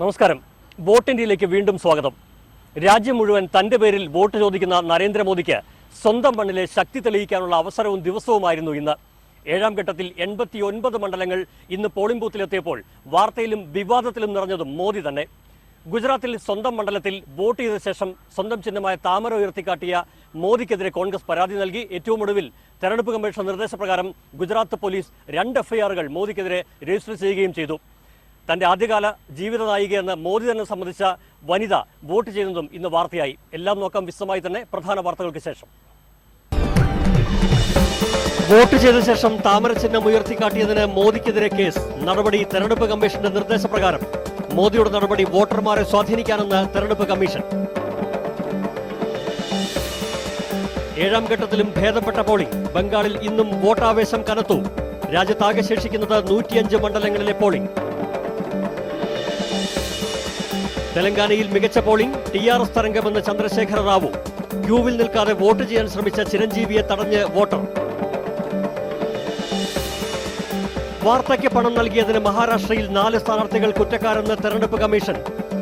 നമസ്കാരം. വോട്ട് ഇന്ത്യയിലേക്ക് വീണ്ടും സ്വാഗതം. രാജ്യം മുഴുവൻ തന്റെ പേരിൽ വോട്ട് ചോദിക്കുന്ന നരേന്ദ്രമോദിക്ക് സ്വന്തം മണ്ണിലെ ശക്തി തെളിയിക്കാനുള്ള അവസരവും ദിവസവുമായിരുന്നു ഇന്ന്. ഏഴാം ഘട്ടത്തിൽ എൺപത്തി ഒൻപത് മണ്ഡലങ്ങൾ ഇന്ന് പോളിംഗ് ബൂത്തിലെത്തിയപ്പോൾ വാർത്തയിലും വിവാദത്തിലും നിറഞ്ഞതും മോദി തന്നെ. ഗുജറാത്തിൽ സ്വന്തം മണ്ഡലത്തിൽ വോട്ട് ചെയ്ത ശേഷം സ്വന്തം ചിഹ്നമായ താമര ഉയർത്തിക്കാട്ടിയ മോദിക്കെതിരെ കോൺഗ്രസ് പരാതി നൽകി. ഏറ്റവും ഒടുവിൽ തെരഞ്ഞെടുപ്പ് കമ്മീഷൻ നിർദ്ദേശപ്രകാരം ഗുജറാത്ത് പോലീസ് രണ്ട് എഫ്ഐആറുകൾ മോദിക്കെതിരെ രജിസ്റ്റർ ചെയ്യുകയും ചെയ്തു. തന്റെ ആദ്യകാല ജീവിത നായികയെന്ന് മോദി തന്നെ സംബന്ധിച്ച വനിത വോട്ട് ചെയ്യുന്നതും ഇന്ന് വാർത്തയായി. എല്ലാം നോക്കാം വിശദമായി തന്നെ പ്രധാന വാർത്തകൾക്ക് ശേഷം. വോട്ട് ചെയ്ത ശേഷം താമരചിഹ്നം ഉയർത്തിക്കാട്ടിയതിന് മോദിക്കെതിരെ കേസ്. നടപടി തെരഞ്ഞെടുപ്പ് കമ്മീഷന്റെ നിർദ്ദേശപ്രകാരം. മോദിയുടെ നടപടി വോട്ടർമാരെ സ്വാധീനിക്കാനെന്ന് തെരഞ്ഞെടുപ്പ് കമ്മീഷൻ. ഏഴാം ഘട്ടത്തിലും ഭേദപ്പെട്ട പോളിംഗ്. ബംഗാളിൽ ഇന്നും വോട്ടാവേശം കനത്തു. രാജ്യത്താകെ ശേഷിക്കുന്നത് നൂറ്റിയഞ്ച് മണ്ഡലങ്ങളിലെ പോളിംഗ്. തെലങ്കാനയിൽ മികച്ച പോളിംഗ് ടി ആർ എസ് തരംഗമെന്ന് ചന്ദ്രശേഖര റാവു ക്യൂവിൽ നിൽക്കാതെ വോട്ട് ചെയ്യാൻ ശ്രമിച്ച ചിരഞ്ജീവിയെ തടഞ്ഞ് വോട്ടർ. വാർത്തയ്ക്ക് പണം നൽകിയതിന് മഹാരാഷ്ട്രയിൽ നാല് സ്ഥാനാർത്ഥികൾ കുറ്റക്കാരെന്ന് തെരഞ്ഞെടുപ്പ് കമ്മീഷൻ.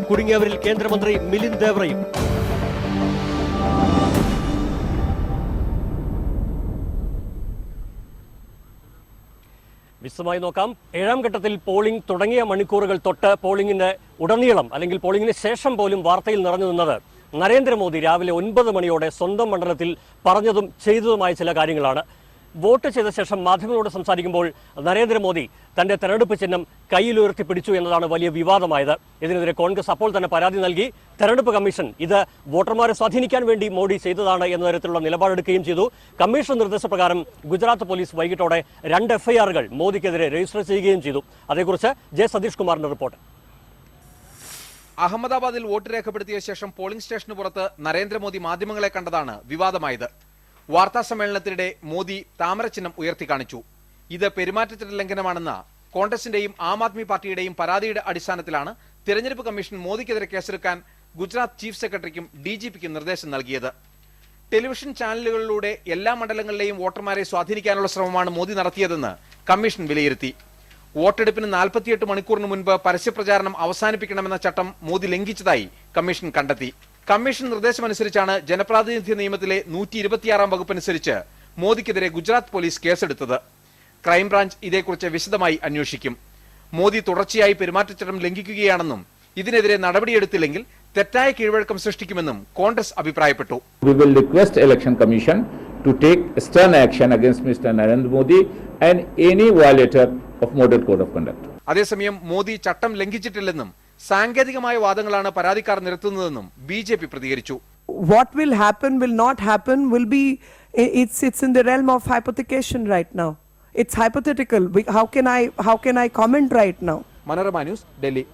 കുടുങ്ങിയവരിൽ കേന്ദ്രമന്ത്രി മിലിൻ ദേവറയും. വിശദമായി നോക്കാം. ഏഴാം ഘട്ടത്തിൽ പോളിംഗ് തുടങ്ങിയ മണിക്കൂറുകൾ തൊട്ട് പോളിംഗിന്റെ ഉടനീളം അല്ലെങ്കിൽ പോളിംഗിന് ശേഷം പോലും വാർത്തയിൽ നിറഞ്ഞു നിന്നത് നരേന്ദ്രമോദി രാവിലെ ഒൻപത് മണിയോടെ സ്വന്തം മണ്ഡലത്തിൽ പറഞ്ഞതും ചെയ്തതുമായ ചില കാര്യങ്ങളാണ്. വോട്ട് ചെയ്ത ശേഷം മാധ്യമങ്ങളോട് സംസാരിക്കുമ്പോൾ നരേന്ദ്രമോദി തന്റെ തെരഞ്ഞെടുപ്പ് ചിഹ്നം കയ്യിലുയർത്തി പിടിച്ചു എന്നതാണ് വലിയ വിവാദമായത്. ഇതിനെതിരെ കോൺഗ്രസ് അപ്പോൾ തന്നെ പരാതി നൽകി തെരഞ്ഞെടുപ്പ് കമ്മീഷൻ ഇത് വോട്ടർമാരെ സ്വാധീനിക്കാൻ വേണ്ടി മോഡി ചെയ്തതാണ് എന്ന തരത്തിലുള്ള നിലപാടെടുക്കുകയും ചെയ്തു. കമ്മീഷൻ നിർദ്ദേശപ്രകാരം ഗുജറാത്ത് പോലീസ് വൈകിട്ടോടെ രണ്ട് എഫ്ഐആറുകൾ മോദിക്കെതിരെ രജിസ്റ്റർ ചെയ്യുകയും ചെയ്തു. അതേക്കുറിച്ച് ജെ സതീഷ് കുമാറിന്റെ റിപ്പോർട്ട്. അഹമ്മദാബാദിൽ വോട്ട് രേഖപ്പെടുത്തിയ ശേഷം പോളിംഗ് സ്റ്റേഷന് പുറത്ത് നരേന്ദ്രമോദി മാധ്യമങ്ങളെ കണ്ടതാണ് വിവാദമായത്. വാർത്താ സമ്മേളനത്തിനിടെ മോദി താമരചിഹ്നം ഉയർത്തിക്കാണിച്ചു ഇത് പെരുമാറ്റച്ചട്ട ലംഘനമാണെന്ന കോൺഗ്രസിന്റെയും ആം ആദ്മി പാർട്ടിയുടെയും പരാതിയുടെ അടിസ്ഥാനത്തിലാണ് തിരഞ്ഞെടുപ്പ് കമ്മീഷൻ മോദിക്കെതിരെ കേസെടുക്കാൻ ഗുജറാത്ത് ചീഫ് സെക്രട്ടറിക്കും ഡി ജി പിക്കും നിർദ്ദേശം നൽകിയത്. ടെലിവിഷൻ ചാനലുകളിലൂടെ എല്ലാ മണ്ഡലങ്ങളിലെയും വോട്ടർമാരെ സ്വാധീനിക്കാനുള്ള ശ്രമമാണ് മോദി നടത്തിയതെന്ന് കമ്മീഷൻ വിലയിരുത്തി. വോട്ടെടുപ്പിന് നാൽപ്പത്തിയെട്ട് മണിക്കൂറിന് മുൻപ് പരസ്യപ്രചാരണം അവസാനിപ്പിക്കണമെന്ന ചട്ടം മോദി ലംഘിച്ചതായി കമ്മീഷൻ കണ്ടെത്തി. കമ്മീഷൻ നിർദ്ദേശമനുസരിച്ചാണ് ജനപ്രാതിനിധ്യ നിയമത്തിലെ നൂറ്റി ഇരുപത്തിയാറാം വകുപ്പനുസരിച്ച് മോദിക്കെതിരെ ഗുജറാത്ത് പോലീസ് കേസെടുത്തത്. ക്രൈംബ്രാഞ്ച് ഇതേക്കുറിച്ച് വിശദമായി അന്വേഷിക്കും. മോദി തുടർച്ചയായി പെരുമാറ്റച്ചട്ടം ലംഘിക്കുകയാണെന്നും ഇതിനെതിരെ നടപടിയെടുത്തില്ലെങ്കിൽ തെറ്റായ കീഴ്വഴക്കം സൃഷ്ടിക്കുമെന്നും കോൺഗ്രസ് അഭിപ്രായപ്പെട്ടു. We will request Election Commission to take stern action against Mr. Narendra Modi and any violator of model code of conduct അതേസമയം മോദി ചട്ടം ലംഘിച്ചിട്ടില്ലെന്നും സാങ്കേതികമായ വാദങ്ങളാണ് പരാതിക്കാർ നിരത്തുന്നതെന്നും ബി ജെ പി പ്രതികരിച്ചു. What will happen will not happen will be it's it's in the realm of hypothecation right now it's hypothetical how can I how can I comment right now Manorama news Delhi.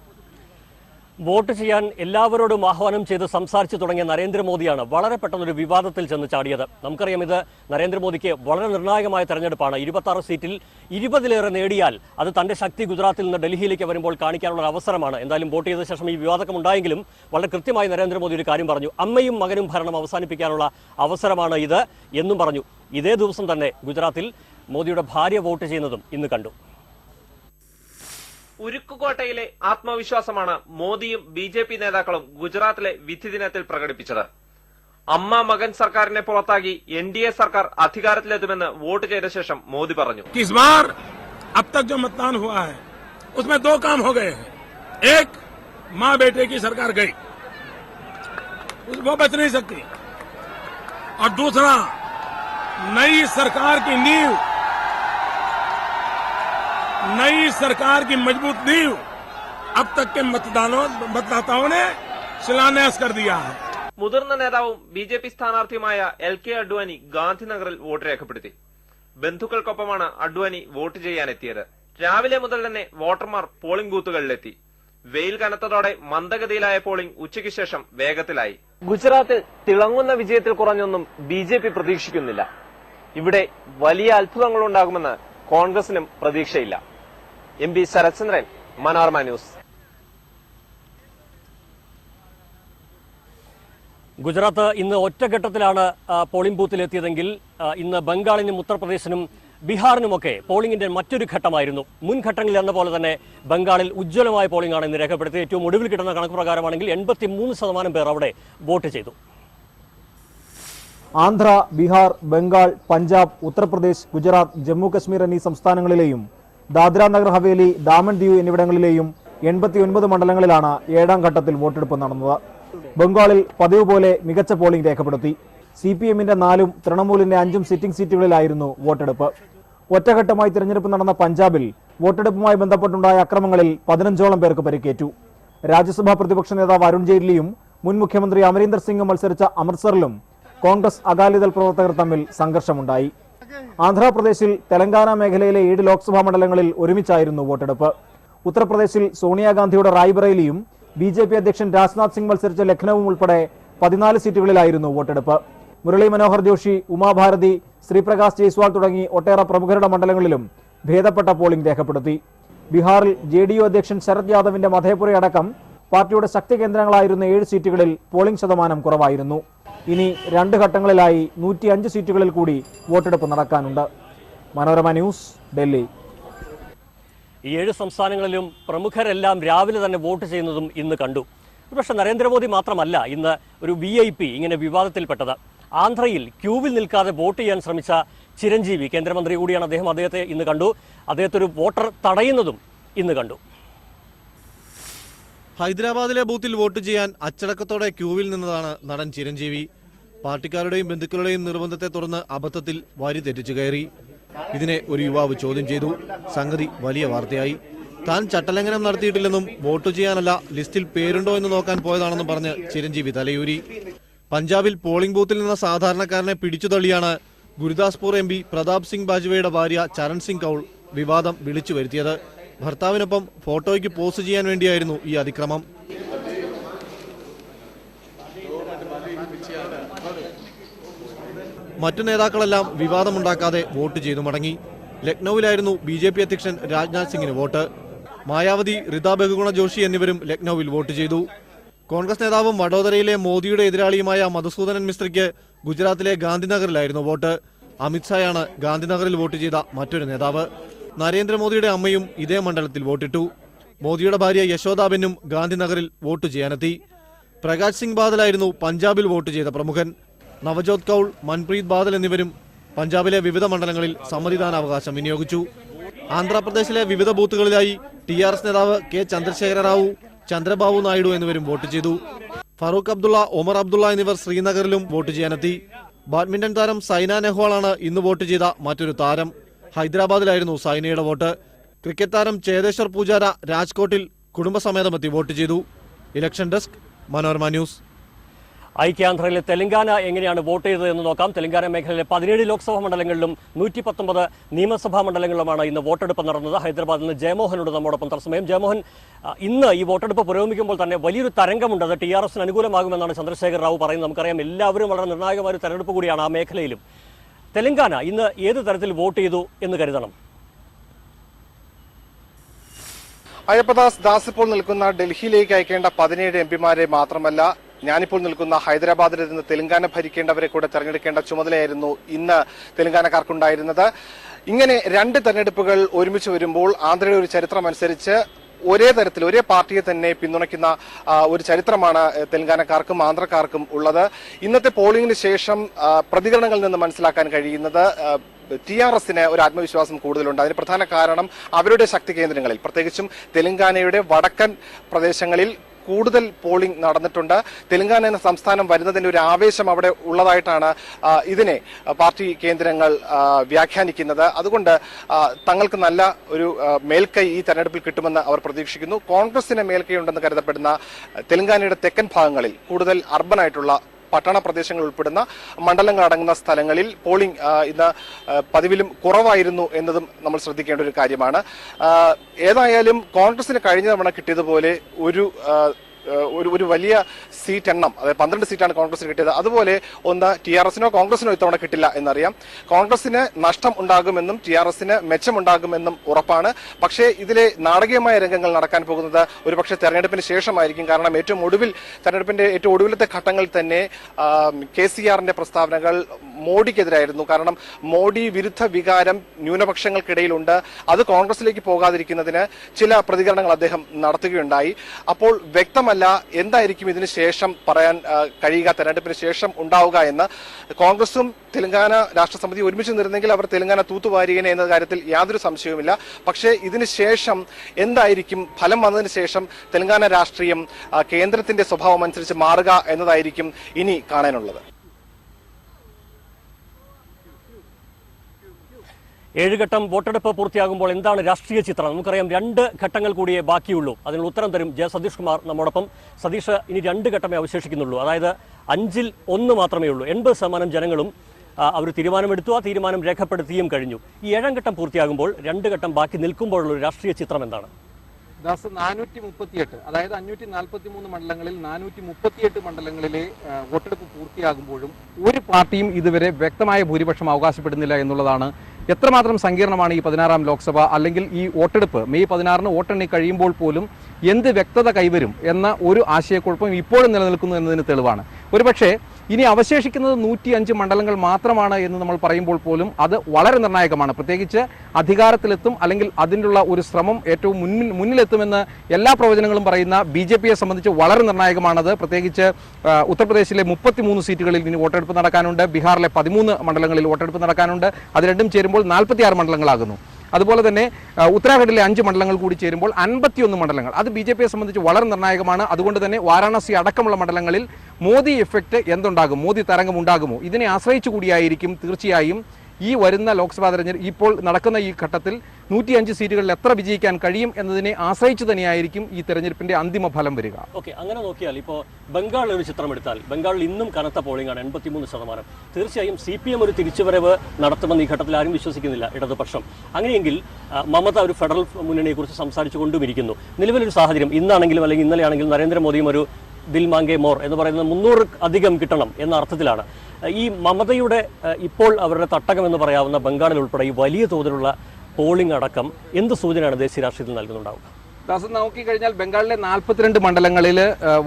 Vote ചെയ്യാൻ എല്ലാവരോടും ആഹ്വാനം ചെയ്ത് സംസാരിച്ചു തുടങ്ങിയ നരേന്ദ്രമോദിയാണ് വളരെ പെട്ടെന്നൊരു വിവാദത്തിൽ ചെന്ന് ചാടിയത്. നമുക്കറിയാം ഇത് നരേന്ദ്രമോദിക്ക് വളരെ നിർണായകമായ തെരഞ്ഞെടുപ്പാണ്. ഇരുപത്തി സീറ്റിൽ ഇരുപതിലേറെ നേടിയാൽ അത് തന്റെ ശക്തി ഗുജറാത്തിൽ നിന്ന് ഡൽഹിയിലേക്ക് വരുമ്പോൾ കാണിക്കാനുള്ള അവസരമാണ്. എന്തായാലും വോട്ട് ചെയ്ത ശേഷം ഈ വിവാദം ഉണ്ടായെങ്കിലും വളരെ കൃത്യമായി നരേന്ദ്രമോദി ഒരു കാര്യം പറഞ്ഞു. അമ്മയും മകനും ഭരണം അവസാനിപ്പിക്കാനുള്ള അവസരമാണ് ഇത് എന്നും പറഞ്ഞു. ഇതേ ദിവസം തന്നെ ഗുജറാത്തിൽ മോദിയുടെ ഭാര്യ വോട്ട് ചെയ്യുന്നതും ഇന്ന് കണ്ടു. ഉരുക്കുകോട്ടയിലെ ആത്മവിശ്വാസമാണ് മോദിയും ബി ജെ പി നേതാക്കളും ഗുജറാത്തിലെ വിധി ദിനത്തിൽ പ്രകടിപ്പിച്ചത് അമ്മ മകൻ സർക്കാരിനെ പുറത്താക്കി എൻ ഡി എ സർക്കാർ അധികാരത്തിലെത്തുമെന്ന് വോട്ട് ചെയ്ത ശേഷം മോദി പറഞ്ഞു कि इस बार अब तक जो मतदान हुआ है उसमें दो काम हो गए हैं एक माँ बेटे की सरकार गई उस- वो बच नहीं सकती और दूसरा नई सरकार की नींव नई सरकार की मजबूत नींव अब तक के मतदानों मतदाताओं ने शिलान्यास कर दिया है മുതിർന്ന നേതാവും ബി ജെ പി സ്ഥാനാർത്ഥിയുമായ എൽ കെ അഡ്വാനി ഗാന്ധിനഗറിൽ വോട്ട് രേഖപ്പെടുത്തി ബന്ധുക്കൾക്കൊപ്പമാണ് അഡ്വാനി വോട്ട് ചെയ്യാനെത്തിയത് രാവിലെ മുതൽ തന്നെ വോട്ടർമാർ പോളിംഗ് ബൂത്തുകളിലെത്തി വെയിൽ കനത്തതോടെ മന്ദഗതിയിലായ പോളിംഗ് ഉച്ചയ്ക്ക് ശേഷം വേഗത്തിലായി ഗുജറാത്തിൽ തിളങ്ങുന്ന വിജയത്തിൽ കുറഞ്ഞൊന്നും ബി ജെ പി പ്രതീക്ഷിക്കുന്നില്ല ഇവിടെ വലിയ അത്ഭുതങ്ങളുണ്ടാകുമെന്ന് കോൺഗ്രസിനും പ്രതീക്ഷയില്ല M P Sarathchandran Manorama news. Gujarat ഇന്ന് ഒറ്റഘട്ടത്തിലാണ് പോളിംഗ് ബൂത്തിലെത്തിയതെങ്കിൽ ഇന്ന് ബംഗാളിനും ഉത്തർപ്രദേശിനും ബീഹാറിനുമൊക്കെ പോളിംഗിന്റെ മറ്റൊരു ഘട്ടമായിരുന്നു. മുൻഘട്ടങ്ങളിൽ എന്ന പോലെ തന്നെ ബംഗാളിൽ ഉജ്ജ്വലമായ പോളിംഗ് ആണ് ഇന്ന് രേഖപ്പെടുത്തിയത് ഏറ്റവും ഒടുവിൽ കിട്ടുന്ന കണക്ക് പ്രകാരമാണെങ്കിൽ എൺപത്തി മൂന്ന് ശതമാനം പേർ അവിടെ വോട്ട് ചെയ്തു. ആന്ധ്ര ബീഹാർ ബംഗാൾ പഞ്ചാബ് ഉത്തർപ്രദേശ് ഗുജറാത്ത് ജമ്മു കശ്മീർ എന്നീ സംസ്ഥാനങ്ങളിലെയും ദാദ്ര നഗർ ഹവേലി ദാമൻ ദിയു എന്നിവിടങ്ങളിലെയും എൺപത്തിയൊൻപത് മണ്ഡലങ്ങളിലാണ് ഏഴാം ഘട്ടത്തിൽ വോട്ടെടുപ്പ് നടന്നത്. ബംഗാളിൽ പതിവ് പോലെ മികച്ച പോളിംഗ് രേഖപ്പെടുത്തി. സി പി എമ്മിന്റെ നാലും തൃണമൂലിന്റെ അഞ്ചും സിറ്റിംഗ് സീറ്റുകളിലായിരുന്നു വോട്ടെടുപ്പ്. ഒറ്റഘട്ടമായി തിരഞ്ഞെടുപ്പ് നടന്ന പഞ്ചാബിൽ വോട്ടെടുപ്പുമായി ബന്ധപ്പെട്ടുണ്ടായ അക്രമങ്ങളിൽ പതിനഞ്ചോളം പേർക്ക് പരിക്കേറ്റു. രാജ്യസഭാ പ്രതിപക്ഷ നേതാവ് അരുൺ ജെയ്റ്റ്ലിയും മുൻ മുഖ്യമന്ത്രി അമരീന്ദർ സിംഗും മത്സരിച്ച അമൃത്സറിലും കോൺഗ്രസ് അകാലിദൾ പ്രവർത്തകർ തമ്മിൽ സംഘർഷമുണ്ടായി. ആന്ധ്രാപ്രദേശിൽ തെലങ്കാന മേഖലയിലെ ഏഴ് ലോക്സഭാ മണ്ഡലങ്ങളിൽ ഒരുമിച്ചായിരുന്നു വോട്ടെടുപ്പ്. ഉത്തർപ്രദേശിൽ സോണിയാഗാന്ധിയുടെ റായ്ബറേലിയും ബി ജെ പി അധ്യക്ഷൻ രാജ്നാഥ് സിംഗ് മത്സരിച്ച ലഖ്നൌവും ഉൾപ്പെടെ പതിനാല് സീറ്റുകളിലായിരുന്നു വോട്ടെടുപ്പ്. മുരളി മനോഹർ ജോഷി ഉമാഭാരതി ശ്രീപ്രകാശ് ജയ്സ്വാൾ തുടങ്ങി ഒട്ടേറെ പ്രമുഖരുടെ മണ്ഡലങ്ങളിലും ഭേദപ്പെട്ട പോളിംഗ് രേഖപ്പെടുത്തി. ബീഹാറിൽ ജെ ഡി യു അധ്യക്ഷൻ ശരത് യാദവിന്റെ മധേപുരയടക്കം പാർട്ടിയുടെ ശക്തി കേന്ദ്രങ്ങളായിരുന്ന ഏഴ് സീറ്റുകളിൽ പോളിംഗ് ശതമാനം കുറവായിരുന്നു. ഇനി രണ്ട് ഘട്ടങ്ങളിലായി നൂറ്റിയഞ്ച് സീറ്റുകളിൽ കൂടി വോട്ടെടുപ്പ് നടക്കാനുണ്ട്. മനോരമ ന്യൂസ് ഡൽഹി. ഈ ഏഴ് സംസ്ഥാനങ്ങളിലും പ്രമുഖരെല്ലാം രാവിലെ തന്നെ വോട്ട് ചെയ്യുന്നതും ഇന്ന് കണ്ടു. പക്ഷേ നരേന്ദ്രമോദി മാത്രമല്ല ഇന്ന് ഒരു വി ഐ പി ഇങ്ങനെ വിവാദത്തിൽപ്പെട്ടത്. ആന്ധ്രയിൽ ക്യൂവിൽ നിൽക്കാതെ വോട്ട് ചെയ്യാൻ ശ്രമിച്ച ചിരഞ്ജീവി കേന്ദ്രമന്ത്രി കൂടിയാണ് അദ്ദേഹം. അദ്ദേഹത്തെ ഇന്ന് കണ്ടു. അദ്ദേഹത്തെ ഒരു വോട്ടർ തടയുന്നതും ഇന്ന് കണ്ടു. ഹൈദരാബാദിലെ ബൂത്തിൽ വോട്ട് ചെയ്യാൻ അച്ചടക്കത്തോടെ ക്യൂവിൽ നിന്നതാണ് നടൻ ചിരഞ്ജീവി. പാർട്ടിക്കാരുടെയും ബന്ധുക്കളുടെയും നിർബന്ധത്തെ തുടർന്ന് അബദ്ധത്തിൽ വരി തെറ്റിച്ചു കയറി. ഇതിനെ ഒരു യുവാവ് ചോദ്യം ചെയ്തു. സംഗതി വലിയ വാർത്തയായി. താൻ ചട്ടലംഘനം നടത്തിയിട്ടില്ലെന്നും വോട്ട് ചെയ്യാനല്ല ലിസ്റ്റിൽ പേരുണ്ടോ എന്ന് നോക്കാൻ പോയതാണെന്നും പറഞ്ഞ് ചിരഞ്ജീവി തലയൂരി. പഞ്ചാബിൽ പോളിംഗ് ബൂത്തിൽ നിന്ന സാധാരണക്കാരനെ പിടിച്ചു തള്ളിയാണ് ഗുരുദാസ്പൂർ എം പി പ്രതാപ് സിംഗ് ബാജ്വയുടെ ഭാര്യ ചരൺ സിംഗ് കൌൾ വിവാദം വിളിച്ചു വരുത്തിയത്. ഭർത്താവിനൊപ്പം ഫോട്ടോയ്ക്ക് പോസ്റ്റ് ചെയ്യാൻ വേണ്ടിയായിരുന്നു ഈ അതിക്രമം. മറ്റു നേതാക്കളെല്ലാം വിവാദമുണ്ടാക്കാതെ വോട്ട് ചെയ്തു മടങ്ങി. ലക്നൌവിലായിരുന്നു ബി ജെ പി അധ്യക്ഷൻ രാജ്നാഥ് സിംഗിന് വോട്ട്. മായാവതി റിത ബഹുഗുണ ജോഷി എന്നിവരും ലക്നൌവിൽ വോട്ട് ചെയ്തു. കോൺഗ്രസ് നേതാവും വഡോദരയിലെ മോദിയുടെ എതിരാളിയുമായ മധുസൂദനൻ മിസ്ത്രിക്ക് ഗുജറാത്തിലെ ഗാന്ധിനഗറിലായിരുന്നു വോട്ട്. അമിത്ഷായാണ് ഗാന്ധിനഗറിൽ വോട്ട് ചെയ്ത മറ്റൊരു നേതാവ്. നരേന്ദ്രമോദിയുടെ അമ്മയും ഇതേ മണ്ഡലത്തിൽ വോട്ടിട്ടു. മോദിയുടെ ഭാര്യ യശോദാബെന്നും ഗാന്ധിനഗറിൽ വോട്ട് ചെയ്യാനെത്തി. പ്രകാശ് സിംഗ് ബാദലായിരുന്നു പഞ്ചാബിൽ വോട്ട് ചെയ്ത പ്രമുഖൻ. നവജോത് കൗൾ മൻപ്രീത് ബാദൽ എന്നിവരും പഞ്ചാബിലെ വിവിധ മണ്ഡലങ്ങളിൽ സമ്മതിദാനാവകാശം വിനിയോഗിച്ചു. ആന്ധ്രാപ്രദേശിലെ വിവിധ ബൂത്തുകളിലായി ടി ആർ എസ് നേതാവ് കെ ചന്ദ്രശേഖര റാവു ചന്ദ്രബാബു നായിഡു എന്നിവരും വോട്ട് ചെയ്തു. ഫറൂഖ് അബ്ദുള്ള ഒമർ അബ്ദുള്ള എന്നിവർ ശ്രീനഗറിലും വോട്ട് ചെയ്യാനെത്തി. ബാഡ്മിന്റൺ താരം സൈന നെഹ്വാളാണ് ഇന്ന് വോട്ട് ചെയ്ത മറ്റൊരു താരം. ഹൈദരാബാദിലായിരുന്നു സൈനയുടെ വോട്ട്. ക്രിക്കറ്റ് താരം ചേതേശ്വർ പൂജാര രാജ്കോട്ടിൽ കുടുംബസമേതമെത്തി വോട്ട് ചെയ്തു. Election desk Manorama news. ഐക്യാന്ധ്രയിലെ Telangana എങ്ങനെയാണ് വോട്ട് ചെയ്തത് എന്ന് നോക്കാം. തെലങ്കാന മേഖലയിലെ പതിനേഴ് ലോക്സഭാ മണ്ഡലങ്ങളിലും നൂറ്റി പത്തൊമ്പത് നിയമസഭാ മണ്ഡലങ്ങളിലുമാണ് ഇന്ന് വോട്ടെടുപ്പ് നടന്നത്. ഹൈദരാബാദിൽ നിന്ന് ജയമോഹനോട് നമ്മോടൊപ്പം തത്സമയം. ജയമോഹൻ ഇന്ന് ഈ വോട്ടെടുപ്പ് പുരോഗമിക്കുമ്പോൾ തന്നെ വലിയൊരു തരംഗമുണ്ട്. അത് ടി ആർ എസിന് അനുകൂലമാകുമെന്നാണ് ചന്ദ്രശേഖർ റാവു പറയുന്നത്. നമുക്കറിയാം എല്ലാവരും വളരെ നിർണായകമായ ഒരു തെരഞ്ഞെടുപ്പ് കൂടിയാണ് ആ മേഖലയിലും. തെലങ്കാന ഇന്ന് ഏത് തരത്തിൽ വോട്ട് ചെയ്തു എന്ന് കരുതണം. അയ്യപ്പദാസ് ദാസ് ഇപ്പോൾ നിൽക്കുന്ന ഡൽഹിയിലേക്ക് അയക്കേണ്ട പതിനേഴ് എം പിമാരെ മാത്രമല്ല ഞാനിപ്പോൾ നിൽക്കുന്ന ഹൈദരാബാദിൽ നിന്ന് തെലങ്കാന ഭരിക്കേണ്ടവരെ കൂടെ തെരഞ്ഞെടുക്കേണ്ട ചുമതലയായിരുന്നു ഇന്ന് തെലങ്കാനക്കാർക്കുണ്ടായിരുന്നത്. ഇങ്ങനെ രണ്ട് തെരഞ്ഞെടുപ്പുകൾ ഒരുമിച്ച് വരുമ്പോൾ ആന്ധ്രയുടെ ഒരു ചരിത്രം അനുസരിച്ച് ഒരേ തരത്തിൽ ഒരേ പാർട്ടിയെ തന്നെ പിന്തുണയ്ക്കുന്ന ഒരു ചരിത്രമാണ് തെലങ്കാനക്കാർക്കും ആന്ധ്രക്കാർക്കും ഉള്ളത്. ഇന്നത്തെ പോളിംഗിന് ശേഷം പ്രതികരണങ്ങളിൽ നിന്ന് മനസ്സിലാക്കാൻ കഴിയുന്നത് ടി ആർ എസിന് ഒരു ആത്മവിശ്വാസം കൂടുതലുണ്ട്. അതിന് പ്രധാന കാരണം അവരുടെ ശക്തി കേന്ദ്രങ്ങളിൽ പ്രത്യേകിച്ചും തെലങ്കാനയുടെ വടക്കൻ പ്രദേശങ്ങളിൽ കൂടുതൽ പോളിംഗ് നടന്നിട്ടുണ്ട്. തെലങ്കാന എന്ന സംസ്ഥാനം വരുന്നതിന്റെ ഒരു ആവേശം അവിടെ ഉള്ളതായിട്ടാണ് ഇതിനെ പാർട്ടി കേന്ദ്രങ്ങൾ വ്യാഖ്യാനിക്കുന്നത്. അതുകൊണ്ട് തങ്ങൾക്ക് നല്ല ഒരു മേൽക്കൈ ഈ തെരഞ്ഞെടുപ്പിൽ കിട്ടുമെന്ന് അവർ പ്രതീക്ഷിക്കുന്നു. കോൺഗ്രസിന് മേൽക്കൈ ഉണ്ടെന്ന് കരുതപ്പെടുന്ന തെലങ്കാനയുടെ തെക്കൻ ഭാഗങ്ങളിൽ കൂടുതൽ അർബൻ ആയിട്ടുള്ള പട്ടണ പ്രദേശങ്ങൾ ഉൾപ്പെടുന്ന മണ്ഡലങ്ങൾ അടങ്ങുന്ന സ്ഥലങ്ങളിൽ പോളിംഗ് ഇന്ന് പതിവിലും കുറവായിരുന്നു എന്നതും നമ്മൾ ശ്രദ്ധിക്കേണ്ട ഒരു കാര്യമാണ്. ഏതായാലും കോൺഗ്രസിന് കഴിഞ്ഞ തവണ കിട്ടിയതുപോലെ ഒരു ഒരു ഒരു വലിയ സീറ്റ് എണ്ണം അതായത് പന്ത്രണ്ട് സീറ്റാണ് കോൺഗ്രസിന് കിട്ടിയത്. അതുപോലെ ഒന്ന് ടി ആർ എസിനോ കോൺഗ്രസിനോ ഇത്തവണ കിട്ടില്ല എന്നറിയാം. കോൺഗ്രസിന് നഷ്ടം ഉണ്ടാകുമെന്നും ടി ആർ എസിന് മെച്ചമുണ്ടാകുമെന്നും ഉറപ്പാണ്. പക്ഷേ ഇതിലെ നാടകീയമായ രംഗങ്ങൾ നടക്കാൻ പോകുന്നത് ഒരുപക്ഷെ തെരഞ്ഞെടുപ്പിന് ശേഷമായിരിക്കും. കാരണം ഏറ്റവും ഒടുവിൽ തെരഞ്ഞെടുപ്പിന്റെ ഏറ്റവും ഒടുവിലത്തെ ഘട്ടങ്ങളിൽ തന്നെ കെ സി ആറിന്റെ പ്രസ്താവനകൾ മോഡിക്കെതിരായിരുന്നു. കാരണം മോഡി വിരുദ്ധ വികാരം ന്യൂനപക്ഷങ്ങൾക്കിടയിലുണ്ട്. അത് കോൺഗ്രസിലേക്ക് പോകാതിരിക്കുന്നതിന് ചില പ്രതികരണങ്ങൾ അദ്ദേഹം നടത്തുകയുണ്ടായി. അപ്പോൾ വ്യക്തമല്ല എന്തായിരിക്കും ഇതിന് ശേഷം പറയാൻ കഴിയുക തെരഞ്ഞെടുപ്പിന് ശേഷം ഉണ്ടാവുക എന്ന് കോൺഗ്രസും തെലങ്കാന രാഷ്ട്ര സമിതി ഒരുമിച്ച് നിന്നിരുന്നെങ്കിൽ അവർ തെലങ്കാന തൂത്തുവാരികനെ എന്ന കാര്യത്തിൽ യാതൊരു സംശയവുമില്ല. പക്ഷേ ഇതിന് ശേഷം എന്തായിരിക്കും ഫലം വന്നതിന് ശേഷം തെലങ്കാന രാഷ്ട്രീയം കേന്ദ്രത്തിന്റെ സ്വഭാവം അനുസരിച്ച് മാറുക എന്നതായിരിക്കും ഇനി കാണാനുള്ളത്. ഏഴുഘട്ടം വോട്ടെടുപ്പ് പൂർത്തിയാകുമ്പോൾ എന്താണ് രാഷ്ട്രീയ ചിത്രം? നമുക്കറിയാം രണ്ട് ഘട്ടങ്ങൾ കൂടിയേ ബാക്കിയുള്ളൂ. അതിനുള്ള ഉത്തരം തരും ജെ സതീഷ് കുമാർ നമ്മോടൊപ്പം. സതീഷ് ഇനി രണ്ട് ഘട്ടമേ അവശേഷിക്കുന്നുള്ളൂ. അതായത് അഞ്ചിൽ ഒന്ന് മാത്രമേ ഉള്ളൂ. എൺപത് ശതമാനം ജനങ്ങളും അവർ തീരുമാനമെടുത്തു. ആ തീരുമാനം രേഖപ്പെടുത്തിയും കഴിഞ്ഞു. ഈ ഏഴാം ഘട്ടം പൂർത്തിയാകുമ്പോൾ രണ്ട് ഘട്ടം ബാക്കി നിൽക്കുമ്പോഴുള്ള രാഷ്ട്രീയ ചിത്രം എന്താണ്? ദാസ് നാനൂറ്റി മുപ്പത്തിയെട്ട് അതായത് അഞ്ഞൂറ്റി നാൽപ്പത്തി മൂന്ന് മണ്ഡലങ്ങളിൽ നാനൂറ്റി മുപ്പത്തിയെട്ട് മണ്ഡലങ്ങളിലെ വോട്ടെടുപ്പ് പൂർത്തിയാകുമ്പോഴും ഒരു പാർട്ടിയും ഇതുവരെ വ്യക്തമായ ഭൂരിപക്ഷം അവകാശപ്പെടുന്നില്ല എന്നുള്ളതാണ് എത്രമാത്രം സങ്കീർണമാണ് ഈ പതിനാറാം ലോക്സഭ? അല്ലെങ്കിൽ ഈ വോട്ടെടുപ്പ് മെയ് പതിനാറിന് വോട്ടെണ്ണി കഴിയുമ്പോൾ പോലും എന്ത് വ്യക്തത കൈവരും എന്ന ഒരു ആശയക്കുഴപ്പം ഇപ്പോഴും നിലനിൽക്കുന്നു എന്നതിന് തെളിവാണ്. ഒരുപക്ഷേ ഇനി അവശേഷിക്കുന്നത് നൂറ്റി അഞ്ച് മണ്ഡലങ്ങൾ മാത്രമാണ് എന്ന് നമ്മൾ പറയുമ്പോൾ പോലും അത് വളരെ നിർണായകമാണ്. പ്രത്യേകിച്ച് അധികാരത്തിലെത്തും അല്ലെങ്കിൽ അതിനുള്ള ഒരു ശ്രമം ഏറ്റവും മുന്നിൽ മുന്നിലെത്തുമെന്ന് എല്ലാ പ്രവചനങ്ങളും പറയുന്ന ബി ജെ പിയെ സംബന്ധിച്ച് വളരെ നിർണായകമാണത്. പ്രത്യേകിച്ച് ഉത്തർപ്രദേശിലെ മുപ്പത്തിമൂന്ന് സീറ്റുകളിൽ ഇനി വോട്ടെടുപ്പ് നടക്കാനുണ്ട്. ബീഹാറിലെ പതിമൂന്ന് മണ്ഡലങ്ങളിൽ വോട്ടെടുപ്പ് നടക്കാനുണ്ട്. അത് രണ്ടും ചേരുമ്പോൾ നാൽപ്പത്തിയാറ് മണ്ഡലങ്ങളാകുന്നു. അതുപോലെ തന്നെ ഉത്തരാഖണ്ഡിലെ അഞ്ച് മണ്ഡലങ്ങൾ കൂടി ചേരുമ്പോൾ അൻപത്തിയൊന്ന് മണ്ഡലങ്ങൾ. അത് ബി ജെ പിയെ സംബന്ധിച്ച് വളരെ നിർണായകമാണ്. അതുകൊണ്ട് തന്നെ വാരാണസി അടക്കമുള്ള മണ്ഡലങ്ങളിൽ മോദി എഫക്റ്റ് എന്തുണ്ടാകും? മോദി തരംഗം ഉണ്ടാകുമോ? ഇതിനെ ആശ്രയിച്ചു കൂടിയായിരിക്കും തീർച്ചയായും ഈ വരുന്ന ലോക്സഭാ തെരഞ്ഞെടുപ്പ് ഇപ്പോൾ നടക്കുന്ന ഈ ഘട്ടത്തിൽ നൂറ്റിയഞ്ച് സീറ്റുകളിൽ എത്ര വിജയിക്കാൻ കഴിയും എന്നതിനെ ആശ്രയിച്ച് തന്നെയായിരിക്കും ഈ തെരഞ്ഞെടുപ്പിന്റെ അന്തിമ ഫലം വരിക. ഓക്കെ അങ്ങനെ നോക്കിയാൽ ഇപ്പോൾ ബംഗാളിൽ ഒരു ചിത്രം എടുത്താൽ ബംഗാളിൽ ഇന്നും കനത്ത പോളിംഗ് ആണ് എൺപത്തിമൂന്ന് ശതമാനം. തീർച്ചയായും സി പി എം ഒരു തിരിച്ചുവരവ് നടത്തുമെന്ന് ഈ ഘട്ടത്തിൽ ആരും വിശ്വസിക്കുന്നില്ല ഇടതുപക്ഷം. അങ്ങനെയെങ്കിൽ മമത ഒരു ഫെഡറൽ മുന്നണിയെക്കുറിച്ച് സംസാരിച്ചു കൊണ്ടുമിരിക്കുന്നു നിലവിലൊരു സാഹചര്യം ഇന്നാണെങ്കിലും അല്ലെങ്കിൽ ഇന്നലെയാണെങ്കിലും നരേന്ദ്രമോദിയും ഒരു ദിൽ മാങ്കെ മോർ എന്ന് പറയുന്നത് മുന്നൂറ് അധികം കിട്ടണം എന്ന അർത്ഥത്തിലാണ്. ഈ മമതയുടെ ഇപ്പോൾ അവരുടെ തട്ടകം എന്ന് പറയാവുന്ന ബംഗാളിൽ ഉൾപ്പെടെ ഈ വലിയ തോതിലുള്ള പോളിംഗ് അടക്കം എന്ത് സൂചനയാണ് ദേശീയ രാഷ്ട്രീയത്തിൽ നൽകുന്നുണ്ടാവുക? ദാസ് നോക്കിക്കഴിഞ്ഞാൽ ബംഗാളിലെ നാൽപ്പത്തിരണ്ട് മണ്ഡലങ്ങളിൽ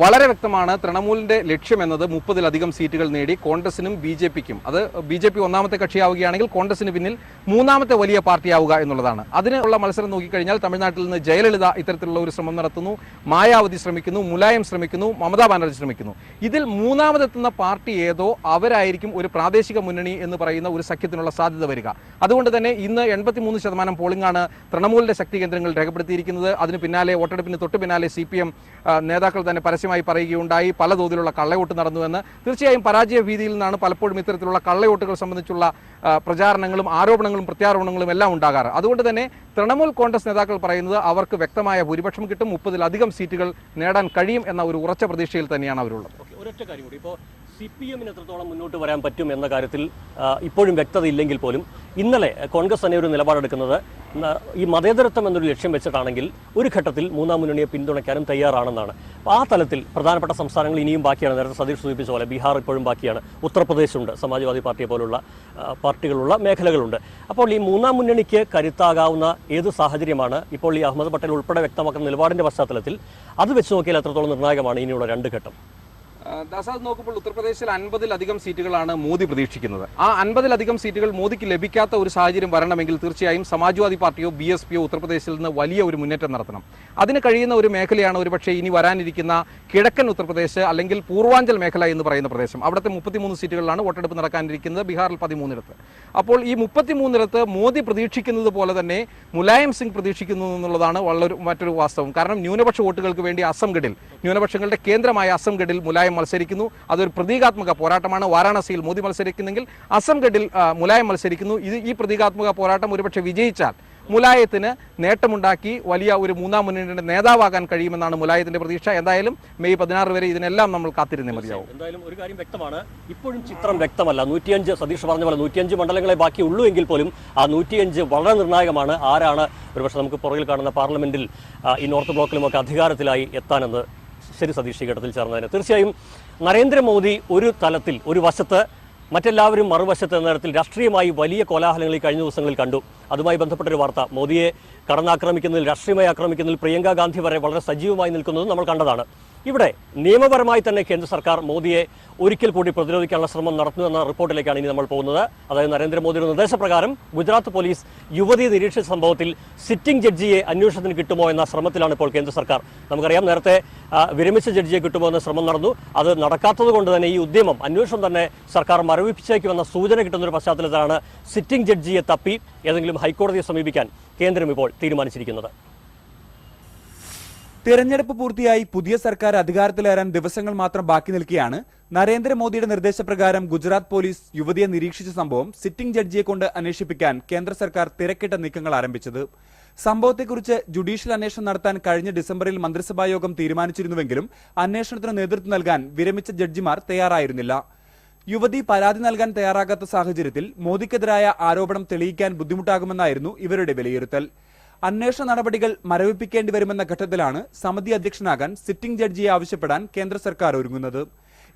വളരെ വ്യക്തമാണ് തൃണമൂലിന്റെ ലക്ഷ്യം എന്നത് മുപ്പതിലധികം സീറ്റുകൾ നേടി കോൺഗ്രസിനും ബി ജെ പിക്കും. അത് ബി ജെ പി ഒന്നാമത്തെ കക്ഷിയാവുകയാണെങ്കിൽ കോൺഗ്രസിന് പിന്നിൽ മൂന്നാമത്തെ വലിയ പാർട്ടിയാവുക എന്നുള്ളതാണ്. അതിനുള്ള മത്സരം നോക്കിക്കഴിഞ്ഞാൽ തമിഴ്നാട്ടിൽ നിന്ന് ജയലളിത ഇത്തരത്തിലുള്ള ഒരു ശ്രമം നടത്തുന്നു. മായാവതി ശ്രമിക്കുന്നു മുലായം ശ്രമിക്കുന്നു മമതാ ബാനർജി ശ്രമിക്കുന്നു. ഇതിൽ മൂന്നാമതെത്തുന്ന പാർട്ടി ഏതോ അവരായിരിക്കും ഒരു പ്രാദേശിക മുന്നണി എന്ന് പറയുന്ന ഒരു സഖ്യത്തിനുള്ള സാധ്യത വരിക. അതുകൊണ്ട് തന്നെ ഇന്ന് എൺപത്തിമൂന്ന് ശതമാനം പോളിംഗ് ആണ് തൃണമൂലിന്റെ ശക്തി കേന്ദ്രങ്ങൾ രേഖപ്പെടുത്തിയിരിക്കുന്നത്. അതിന് പിന്നാലെ വോട്ടെടുപ്പിന് തൊട്ട് പിന്നാലെ സി പി എം നേതാക്കൾ തന്നെ പരസ്യമായി പറയുകയുണ്ടായി. പല തോതിലുള്ള കള്ളവോട്ട് നടന്നുവെന്ന് തീർച്ചയായും പരാജയ ഭീതിയിൽ നിന്നാണ് പലപ്പോഴും ഇത്തരത്തിലുള്ള കള്ളവോട്ടുകൾ സംബന്ധിച്ചുള്ള പ്രചാരണങ്ങളും ആരോപണങ്ങളും പ്രത്യാരോപണങ്ങളും എല്ലാം ഉണ്ടാകാറ്. അതുകൊണ്ട് തന്നെ തൃണമൂൽ കോൺഗ്രസ് നേതാക്കൾ പറയുന്നത് അവർക്ക് വ്യക്തമായ ഭൂരിപക്ഷം കിട്ടും മുപ്പതിലധികം സീറ്റുകൾ നേടാൻ കഴിയും എന്ന ഒരു ഉറച്ച പ്രതീക്ഷയിൽ തന്നെയാണ് അവരുള്ളത്. ഒരൊറ്റ കാര്യം കൂടി. ഇപ്പോൾ സി പി എമ്മിന് എത്രത്തോളം മുന്നോട്ട് വരാൻ പറ്റും എന്ന കാര്യത്തിൽ ഇപ്പോഴും വ്യക്തത ഇല്ലെങ്കിൽ പോലും ഇന്നലെ കോൺഗ്രസ് തന്നെ ഒരു നിലപാടെടുക്കുന്നത് ഈ മതേതരത്വം എന്നൊരു ലക്ഷ്യം വെച്ചിട്ടാണെങ്കിൽ ഒരു ഘട്ടത്തിൽ മൂന്നാം മുന്നണിയെ പിന്തുണയ്ക്കാനും തയ്യാറാണെന്നാണ്. ആ തലത്തിൽ പ്രധാനപ്പെട്ട സംസ്ഥാനങ്ങൾ ഇനിയും ബാക്കിയാണ്. നേരത്തെ സതീഷ് സൂചിപ്പിച്ച പോലെ ബീഹാർ ഇപ്പോഴും ബാക്കിയാണ്. ഉത്തർപ്രദേശുണ്ട്. സമാജ്വാദി പാർട്ടിയെ പോലുള്ള പാർട്ടികളുള്ള മേഖലകളുണ്ട്. അപ്പോൾ ഈ മൂന്നാം മുന്നണിക്ക് കരുത്താകാവുന്ന ഏത് സാഹചര്യമാണ്? ഇപ്പോൾ ഈ അഹമ്മദ് പട്ടേൽ ഉൾപ്പെടെ വ്യക്തമാക്കുന്ന നിലപാടിന്റെ പശ്ചാത്തലത്തിൽ അത് വെച്ച് നോക്കിയാൽ എത്രത്തോളം നിർണായകമാണ് ഇനിയുള്ള രണ്ട് ഘട്ടം? ദാസാദ് നോക്കുമ്പോൾ ഉത്തർപ്രദേശിൽ അൻപതിലധികം സീറ്റുകളാണ് മോദി പ്രതീക്ഷിക്കുന്നത്. ആ അൻപതിലധികം സീറ്റുകൾ മോദിക്ക് ലഭിക്കാത്ത ഒരു സാഹചര്യം വരണമെങ്കിൽ തീർച്ചയായും സമാജ്വാദി പാർട്ടിയോ ബി എസ് പിയോ ഉത്തർപ്രദേശിൽ നിന്ന് വലിയ ഒരു മുന്നേറ്റം നടത്തണം. അതിന് കഴിയുന്ന ഒരു മേഖലയാണ് ഒരുപക്ഷെ ഇനി വരാനിരിക്കുന്ന കിഴക്കൻ ഉത്തർപ്രദേശ് അല്ലെങ്കിൽ പൂർവാഞ്ചൽ മേഖല എന്ന് പറയുന്ന പ്രദേശം. അവിടുത്തെ മുപ്പത്തിമൂന്ന് സീറ്റുകളിലാണ് വോട്ടെടുപ്പ് നടക്കാനിരിക്കുന്നത് ബീഹാറിൽ പതിമൂന്നിടത്ത്. അപ്പോൾ ഈ മുപ്പത്തിമൂന്നിടത്ത് മോദി പ്രതീക്ഷിക്കുന്നത് പോലെ തന്നെ മുലായം സിംഗ് പ്രതീക്ഷിക്കുന്നു എന്നുള്ളതാണ് വളരെ മറ്റൊരു വാസ്തവം. കാരണം ന്യൂനപക്ഷ വോട്ടുകൾക്ക് വേണ്ടി അസംഗഡിൽ ന്യൂനപക്ഷങ്ങളുടെ കേന്ദ്രമായ അസംഗഡിൽ മുലായം മത്സരിക്കുന്നു. അതൊരു പ്രതീകാത്മക പോരാട്ടമാണ്. വാരാണസിയിൽ മോദി മത്സരിക്കുന്നെങ്കിൽ അസംഗഡിൽ മുലായം മത്സരിക്കുന്നു. ഇത് ഈ പ്രതീകാത്മക പോരാട്ടം ഒരുപക്ഷെ വിജയിച്ചാൽ മുലായത്തിന് നേട്ടമുണ്ടാക്കി വലിയ ഒരു മൂന്നാം മുന്നണിയുടെ നേതാവാകാൻ കഴിയുമെന്നാണ് മുലായത്തിന്റെ പ്രതീക്ഷ. എന്തായാലും മെയ് പതിനാറ് വരെ ഇതിനെല്ലാം നമ്മൾ കാത്തിരുന്നേ മതിയാവും. എന്തായാലും ഒരു കാര്യം വ്യക്തമാണ്. ഇപ്പോഴും ചിത്രം വ്യക്തമല്ല. നൂറ്റിയഞ്ച് സതീഷ് പറഞ്ഞ പോലെ നൂറ്റിയഞ്ച് മണ്ഡലങ്ങളെ ബാക്കിയുള്ളൂ എങ്കിൽ പോലും ആ നൂറ്റിയഞ്ച് വളരെ നിർണായകമാണ്. ആരാണ് ഒരുപക്ഷെ നമുക്ക് പുറകിൽ കാണുന്ന പാർലമെന്റിൽ ഈ നോർത്ത് ബ്ലോക്കിലുമൊക്കെ അധികാരത്തിലായി എത്താനെന്ന് ശരി സതീഷ് ഘട്ടത്തിൽ ചേർന്നതിന്. തീർച്ചയായും നരേന്ദ്രമോദി ഒരു തലത്തിൽ ഒരു വശത്ത് മറ്റെല്ലാവരും മറുവശത്ത് എന്ന തരത്തിൽ രാഷ്ട്രീയമായി വലിയ കോലാഹലങ്ങൾ ഈ കഴിഞ്ഞ ദിവസങ്ങളിൽ കണ്ടു. അതുമായി ബന്ധപ്പെട്ടൊരു വാർത്ത. മോദിയെ കടന്നാക്രമിക്കുന്നതിൽ രാഷ്ട്രീയമായി ആക്രമിക്കുന്നതിൽ പ്രിയങ്ക ഗാന്ധി വരെ വളരെ സജീവമായി നിൽക്കുന്നത് നമ്മൾ കണ്ടതാണ്. ഇവിടെ നിയമപരമായി തന്നെ കേന്ദ്ര സർക്കാർ മോദിയെ ഒരിക്കൽ കൂടി പ്രതിരോധിക്കാനുള്ള ശ്രമം നടത്തുന്നു എന്ന റിപ്പോർട്ടിലേക്കാണ് ഇനി നമ്മൾ പോകുന്നത്. അതായത് നരേന്ദ്രമോദിയുടെ നിർദ്ദേശപ്രകാരം ഗുജറാത്ത് പോലീസ് യുവതി നിരീക്ഷിച്ച സംഭവത്തിൽ സിറ്റിംഗ് ജഡ്ജിയെ അന്വേഷണത്തിന് കിട്ടുമോ എന്ന ശ്രമത്തിലാണ് ഇപ്പോൾ കേന്ദ്ര സർക്കാർ. നമുക്കറിയാം നേരത്തെ വിരമിച്ച ജഡ്ജിയെ കിട്ടുമോ എന്ന ശ്രമം നടന്നു. അത് നടക്കാത്തതുകൊണ്ട് തന്നെ ഈ ഉദ്യമം അന്വേഷണം തന്നെ സർക്കാർ മരവിപ്പിച്ചേക്കുമെന്ന സൂചന കിട്ടുന്ന ഒരു പശ്ചാത്തലത്തിലാണ് സിറ്റിംഗ് ജഡ്ജിയെ തപ്പി ഏതെങ്കിലും ഹൈക്കോടതിയെ സമീപിക്കാൻ കേന്ദ്രം ഇപ്പോൾ തീരുമാനിച്ചിരിക്കുന്നത്. തിരഞ്ഞെടുപ്പ് പൂർത്തിയായി പുതിയ സർക്കാർ അധികാരത്തിലേറാൻ ദിവസങ്ങൾ മാത്രം ബാക്കി നിൽക്കെയാണ്. നരേന്ദ്രമോദിയുടെ നിർദ്ദേശപ്രകാരം ഗുജറാത്ത് പോലീസ് യുവതിയെ നിരീക്ഷിച്ച സംഭവം സിറ്റിംഗ് ജഡ്ജിയെ കൊണ്ട് അന്വേഷിപ്പിക്കാൻ കേന്ദ്ര സർക്കാർ തിരക്കിട്ട നീക്കങ്ങൾ ആരംഭിച്ചത്. സംഭവത്തെക്കുറിച്ച് ജുഡീഷ്യൽ അന്വേഷണം നടത്താൻ കഴിഞ്ഞ ഡിസംബറിൽ മന്ത്രിസഭാ യോഗം തീരുമാനിച്ചിരുന്നുവെങ്കിലും അന്വേഷണത്തിന് നേതൃത്വം നൽകാൻ വിരമിച്ച ജഡ്ജിമാർ തയ്യാറായിരുന്നില്ല. യുവതി പരാതി നൽകാൻ തയ്യാറാകാത്ത സാഹചര്യത്തിൽ മോദിക്കെതിരായ ആരോപണം തെളിയിക്കാൻ ബുദ്ധിമുട്ടാകുമെന്നായിരുന്നു ഇവരുടെ വിലയിരുത്തൽ. അന്വേഷണ നടപടികൾ മരവിപ്പിക്കേണ്ടി വരുമെന്ന ഘട്ടത്തിലാണ് സമിതി അധ്യക്ഷനാകാൻ സിറ്റിംഗ് ജഡ്ജിയെ ആവശ്യപ്പെടാൻ കേന്ദ്ര സർക്കാർ ഒരുങ്ങുന്നത്.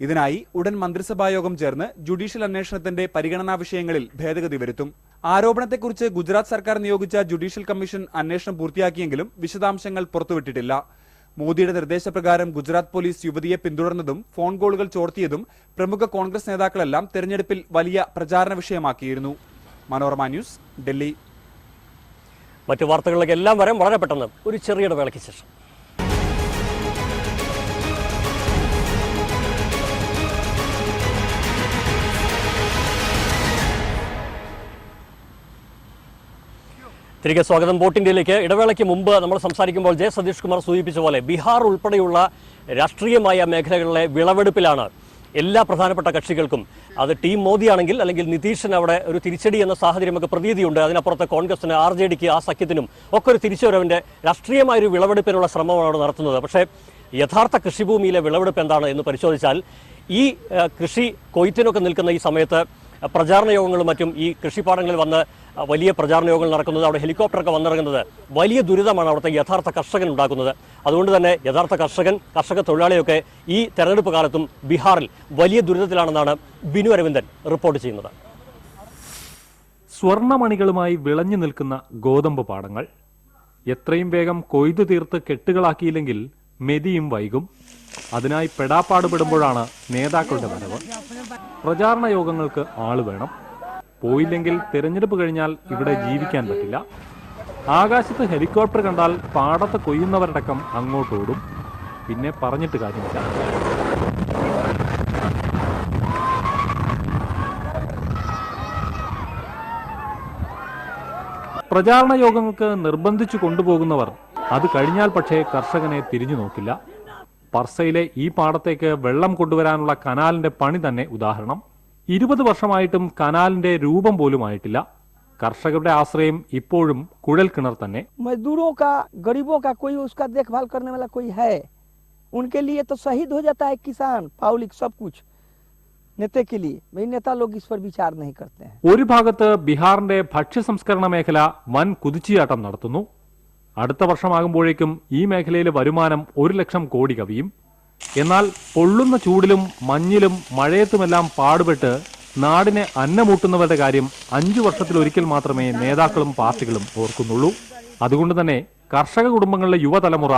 ഇതിനായി ഉടൻ മന്ത്രിസഭായോഗം ചേർന്ന് ജുഡീഷ്യൽ അന്വേഷണത്തിന്റെ പരിഗണനാ വിഷയങ്ങളിൽ ഭേദഗതി വരുത്തും. ആരോപണത്തെക്കുറിച്ച് ഗുജറാത്ത് സർക്കാർ നിയോഗിച്ച ജുഡീഷ്യൽ കമ്മീഷൻ അന്വേഷണം പൂർത്തിയാക്കിയെങ്കിലും വിശദാംശങ്ങൾ പുറത്തുവിട്ടിട്ടില്ല. മോദിയുടെ നിർദ്ദേശപ്രകാരം ഗുജറാത്ത് പോലീസ് യുവതിയെ പിന്തുടർന്നതും ഫോൺ കോളുകൾ ചോർത്തിയതും പ്രമുഖ കോൺഗ്രസ് നേതാക്കളെല്ലാം തെരഞ്ഞെടുപ്പിൽ വലിയ പ്രചാരണ വിഷയമാക്കിയിരുന്നു. മനോരമ ന്യൂസ് ഡൽഹി. മറ്റു വാർത്തകളിലേക്ക് എല്ലാം വരാം. വളരെ പെട്ടെന്ന് ഒരു ചെറിയ ഇടവേളയ്ക്ക് ശേഷം. തിരികെ സ്വാഗതം. വോട്ട് ഇന്ത്യയിലേക്ക്. ഇടവേളയ്ക്ക് മുമ്പ് നമ്മൾ സംസാരിക്കുമ്പോൾ ജെ സതീഷ് കുമാർ സൂചിപ്പിച്ച പോലെ ബീഹാർ ഉൾപ്പെടെയുള്ള രാഷ്ട്രീയമായ മേഖലകളിലെ വിളവെടുപ്പിലാണ് എല്ലാ പ്രധാനപ്പെട്ട കക്ഷികൾക്കും. അത് ടീം മോദിയാണെങ്കിൽ അല്ലെങ്കിൽ നിതീഷിന് അവിടെ ഒരു തിരിച്ചടി എന്ന സാഹചര്യമൊക്കെ പ്രതീതിയുണ്ട്. അതിനപ്പുറത്ത് കോൺഗ്രസിന് ആർ ജെ ഡിക്ക് ആ സഖ്യത്തിനും ഒക്കെ ഒരു തിരിച്ചുവരവിന്റെ രാഷ്ട്രീയമായ ഒരു വിളവെടുപ്പിനുള്ള ശ്രമമാണ് അവിടെ നടത്തുന്നത്. പക്ഷേ യഥാർത്ഥ കൃഷിഭൂമിയിലെ വിളവെടുപ്പ് എന്താണ് എന്ന് പരിശോധിച്ചാൽ ഈ കൃഷി കൊയ്ത്തിനൊക്കെ നിൽക്കുന്ന ഈ സമയത്ത് പ്രചാരണ യോഗങ്ങളും മറ്റും ഈ കൃഷിപ്പാടങ്ങളിൽ വന്ന് വലിയ പ്രചാരണ യോഗങ്ങൾ നടക്കുന്നത് അവിടെ ഹെലികോപ്റ്ററൊക്കെ വന്നിറങ്ങുന്നത് വലിയ ദുരിതമാണ് അവിടുത്തെ യഥാർത്ഥ കർഷകൻ ഉണ്ടാക്കുന്നത്. അതുകൊണ്ട് തന്നെ യഥാർത്ഥ കർഷകൻ കർഷക തൊഴിലാളിയൊക്കെ ഈ തെരഞ്ഞെടുപ്പ് കാലത്തും ബീഹാറിൽ വലിയ ദുരിതത്തിലാണെന്നാണ് ബിനു അരവിന്ദൻ റിപ്പോർട്ട് ചെയ്യുന്നത്. സ്വർണമണികളുമായി വിളഞ്ഞു നിൽക്കുന്ന ഗോതമ്പ് പാടങ്ങൾ. എത്രയും വേഗം കൊയ്തു തീർത്ത് കെട്ടുകളാക്കിയില്ലെങ്കിൽ മെതിയും വൈകും. അതിനായി പെടാപ്പാടുപെടുമ്പോഴാണ് നേതാക്കളുടെ വരവ്. പ്രചാരണ യോഗങ്ങൾക്ക് ആൾ വേണം. പോയില്ലെങ്കിൽ തിരഞ്ഞെടുപ്പ് കഴിഞ്ഞാൽ ഇവിടെ ജീവിക്കാൻ പറ്റില്ല. ആകാശത്ത് ഹെലികോപ്റ്റർ കണ്ടാൽ പാടത്ത് കൊയ്യുന്നവരടക്കം അങ്ങോട്ടോടും. പിന്നെ പറഞ്ഞിട്ട് കാര്യമില്ല. പ്രചാരണ യോഗങ്ങൾക്ക് നിർബന്ധിച്ചു കൊണ്ടുപോകുന്നവർ അത് കഴിഞ്ഞാൽ പക്ഷേ കർഷകനെ തിരിഞ്ഞു നോക്കില്ല. പർസയിലെ ഈ പാടത്തേക്ക് വെള്ളം കൊണ്ടുവരാനുള്ള കനാലിന്റെ പണി തന്നെ ഉദാഹരണം ഇരുപത് വർഷമായിട്ടും കനാലിന്റെ രൂപം പോലും ആയിട്ടില്ല കർഷകരുടെ ആശ്രയം ഇപ്പോഴും കുഴൽ കിണർ തന്നെ मजदूरों का गरीबों का कोई उसका देखभाल करने वाला कोई है उनके लिए तो शहीद हो जाता है किसान पाउलिक सब कुछ नेता के लिए भाई नेता लोग इस पर विचार नहीं करते हैं ഒരു ഭാഗത്ത് ബീഹാറിന്റെ ഭക്ഷ്യ സംസ്കരണ മേഖല വൻ കുതിച്ചുചാട്ടം നടത്തുന്നു അടുത്ത വർഷമാകുമ്പോഴേക്കും ഈ മേഖലയിലെ വരുമാനം ഒരു ലക്ഷം കോടി കവിയും എന്നാൽ പൊള്ളുന്ന ചൂടിലും മഞ്ഞിലും മഴയത്തുമെല്ലാം പാടുപെട്ട് നാടിനെ അന്നമൂട്ടുന്നവരുടെ കാര്യം അഞ്ചു വർഷത്തിലൊരിക്കൽ മാത്രമേ നേതാക്കളും പാർട്ടികളും ഓർക്കുന്നുള്ളൂ അതുകൊണ്ട് തന്നെ കർഷക കുടുംബങ്ങളിലെ യുവതലമുറ